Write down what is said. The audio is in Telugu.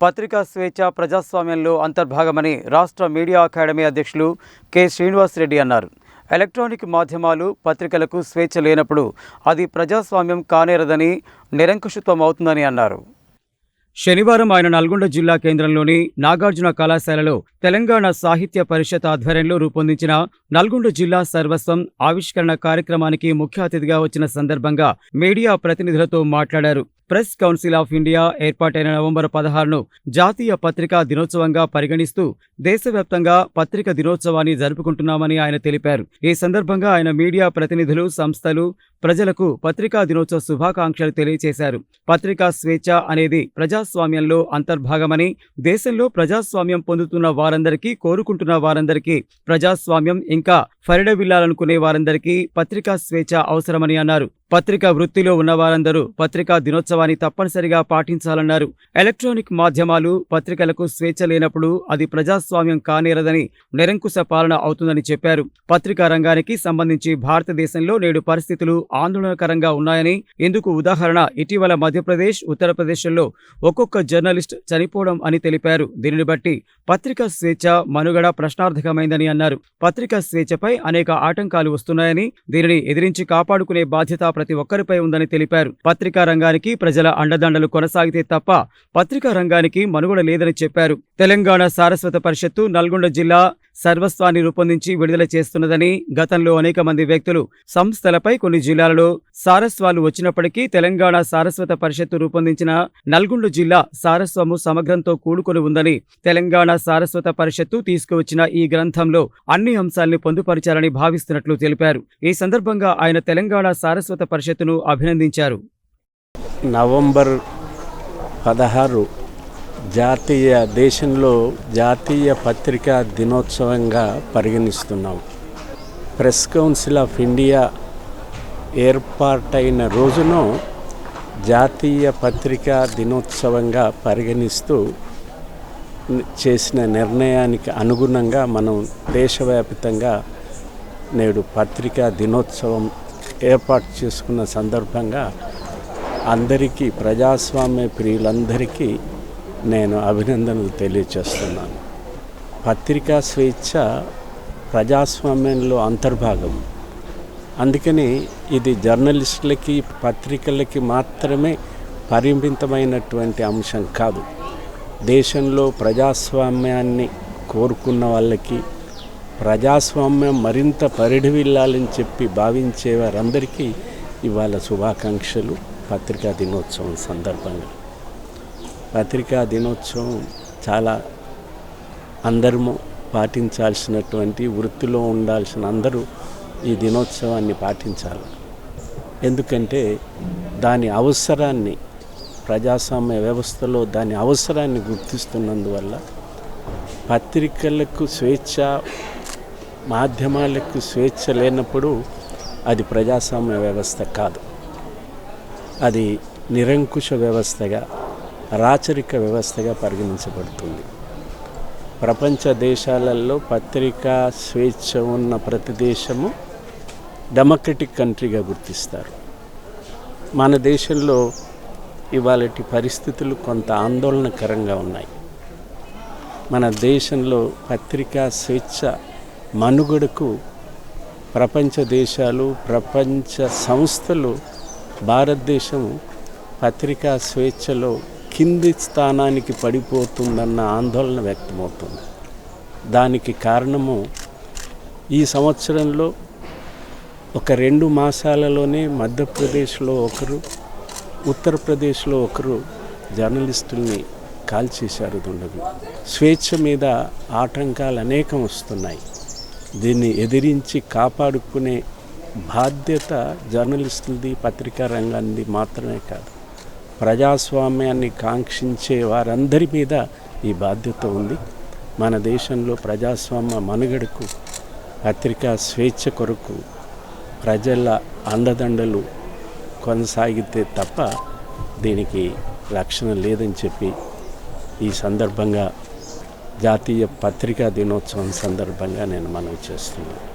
పత్రికా స్వేచ్ఛ ప్రజాస్వామ్యంలో అంతర్భాగమని రాష్ట్ర మీడియా అకాడమీ అధ్యక్షులు కె. శ్రీనివాస్ రెడ్డి అన్నారు. ఎలక్ట్రానిక్ మాధ్యమాలు పత్రికలకు స్వేచ్ఛ లేనప్పుడు అది ప్రజాస్వామ్యం కానేరదని నిరంకుశత్వం అవుతుందని అన్నారు. శనివారం ఆయన నల్గొండ జిల్లా కేంద్రంలోని నాగార్జున కళాశాలలో తెలంగాణ సాహిత్య పరిషత్ ఆధ్వర్యంలో రూపొందించిన నల్గొండ జిల్లా సర్వస్వం ఆవిష్కరణ కార్యక్రమానికి ముఖ్య అతిథిగా వచ్చిన సందర్భంగా మీడియా ప్రతినిధులతో మాట్లాడారు. ప్రెస్ కౌన్సిల్ ఆఫ్ ఇండియా ఏర్పాటైన నవంబర్ పదహారును జాతీయ పత్రికా దినోత్సవంగా పరిగణిస్తూ దేశవ్యాప్తంగా పత్రిక దినోత్సవాన్ని జరుపుకుంటున్నామని ఆయన తెలిపారు. ఈ సందర్భంగా ఆయన మీడియా ప్రతినిధులు సంస్థలు ప్రజలకు పత్రికా దినోత్సవ శుభాకాంక్షలు తెలియజేశారు పత్రికా స్వేచ్ఛ అనేది ప్రజాస్వామ్యంలో అంతర్భాగమని దేశంలో ప్రజాస్వామ్యం పొందుతున్న వారందరికీ కోరుకుంటున్న వారందరికీ ప్రజాస్వామ్యం ఇంకా ఫరిడవిల్లాలనుకునే వారందరికీ పత్రికా స్వేచ్ఛ అవసరమని అన్నారు. పత్రికా వృత్తిలో ఉన్న వారందరూ పత్రికా దినోత్సవాన్ని తప్పనిసరిగా పాటించాలన్నారు. ఎలక్ట్రానిక్ మాధ్యమాలు పత్రికలకు స్వేచ్ఛ లేనప్పుడు అది ప్రజాస్వామ్యం కానేరదని నిరంకుశ పాలన అవుతుందని చెప్పారు. పత్రికా రంగానికి సంబంధించి భారతదేశంలో నేడు పరిస్థితులు ఆందోళనకరంగా ఉన్నాయని ఇందుకు ఉదాహరణ ఇటీవల మధ్యప్రదేశ్ ఉత్తరప్రదేశ్లో ఒక్కొక్క జర్నలిస్ట్ చనిపోవడం అని తెలిపారు. దీనిని బట్టి పత్రికా స్వేచ్ఛ మనుగడ ప్రశ్నార్థకమైందని అన్నారు. పత్రికా స్వేచ్ఛపై అనేక ఆటంకాలు వస్తున్నాయని దీనిని ఎదిరించి కాపాడుకునే బాధ్యత ప్రతి ఒక్కరిపై ఉందని తెలిపారు. పత్రికా రంగానికి ప్రజల అండదండలు కొనసాగితే తప్ప పత్రికా రంగానికి మనుగడ లేదని చెప్పారు. తెలంగాణ సారస్వత పరిషత్తు నల్గొండ జిల్లా సర్వస్వాన్ని రూపొందించి విడుదల చేస్తున్నదని గతంలో అనేక మంది వ్యక్తులు సంస్థలపై కొన్ని జిల్లాలలో సారస్వాలు వచ్చినప్పటికీ తెలంగాణ సారస్వత పరిషత్తు రూపొందించిన నల్గొండ జిల్లా సారస్వము సమగ్రంతో కూడుకొని ఉందని తెలంగాణ సారస్వత పరిషత్తు తీసుకువచ్చిన ఈ గ్రంథంలో అన్ని అంశాల్ని పొందుపరచాలని భావిస్తున్నట్లు తెలిపారు. ఈ సందర్భంగా ఆయన తెలంగాణ సారస్వత పరిషత్తును అభినందించారు. నవంబర్ పదహారు జాతీయ దేశంలో జాతీయ పత్రికా దినోత్సవంగా పరిగణిస్తున్నాం. ప్రెస్ కౌన్సిల్ ఆఫ్ ఇండియా ఏర్పాటైన రోజును జాతీయ పత్రికా దినోత్సవంగా పరిగణిస్తూ చేసిన నిర్ణయానికి అనుగుణంగా మనం దేశవ్యాప్తంగా నేడు పత్రికా దినోత్సవం ఏర్పాటు చేసుకున్న సందర్భంగా అందరికీ ప్రజాస్వామ్య ప్రియులందరికీ నేను అభినందనలు తెలియచేస్తున్నాను. పత్రికా స్వేచ్ఛ ప్రజాస్వామ్యంలో అంతర్భాగం. అందుకని ఇది జర్నలిస్టులకి పత్రికలకి మాత్రమే పరిమితమైనటువంటి అంశం కాదు. దేశంలో ప్రజాస్వామ్యాన్ని కోరుకున్న వాళ్ళకి ప్రజాస్వామ్యం మరింత పరిఢవిల్లాలని చెప్పి భావించే వారందరికీ ఇవాళ శుభాకాంక్షలు. పత్రికా దినోత్సవం సందర్భంగా. పత్రికా దినోత్సవం చాలా అందరము పాటించాల్సినటువంటి వృత్తిలో ఉండాల్సిన అందరూ ఈ దినోత్సవాన్ని పాటించాలి. ఎందుకంటే దాని అవసరాన్ని ప్రజాస్వామ్య వ్యవస్థలో దాని అవసరాన్ని గుర్తిస్తున్నందువల్ల పత్రికలకు స్వేచ్ఛ మాధ్యమాలకు స్వేచ్ఛ లేనప్పుడు అది ప్రజాస్వామ్య వ్యవస్థ కాదు. అది నిరంకుశ వ్యవస్థగా రాచరిక వ్యవస్థగా పరిగణించబడుతుంది. ప్రపంచ దేశాలలో పత్రికా స్వేచ్ఛ ఉన్న ప్రతి దేశము డెమోక్రటిక్ కంట్రీగా గుర్తిస్తారు. మన దేశంలో ఇవాళటి పరిస్థితులు కొంత ఆందోళనకరంగా ఉన్నాయి. మన దేశంలో పత్రికా స్వేచ్ఛ మనుగడకు ప్రపంచ దేశాలు ప్రపంచ సంస్థలు భారతదేశం పత్రికా స్వేచ్ఛలో కింది స్థానానికి పడిపోతుందన్న ఆందోళన వ్యక్తమవుతుంది. దానికి కారణము ఈ సంవత్సరంలో ఒక రెండు మాసాలలోనే మధ్యప్రదేశ్లో ఒకరు ఉత్తరప్రదేశ్లో ఒకరు జర్నలిస్టుల్ని కాల్చేశారు దుండగులు. స్వేచ్ఛ మీద ఆటంకాలు అనేకం వస్తున్నాయి. దీన్ని ఎదిరించి కాపాడుకునే బాధ్యత జర్నలిస్టులది పత్రికా రంగాన్ని మాత్రమే కాదు. ప్రజాస్వామ్యాన్ని కాంక్షించే వారందరి మీద ఈ బాధ్యత ఉంది. మన దేశంలో ప్రజాస్వామ్య మనుగడకు పత్రికా స్వేచ్ఛ కొరకు ప్రజల అండదండలు కొనసాగితే తప్ప దీనికి రక్షణ లేదని చెప్పి ఈ సందర్భంగా జాతీయ పత్రికా దినోత్సవం సందర్భంగా నేను మనవి చేస్తున్నాను.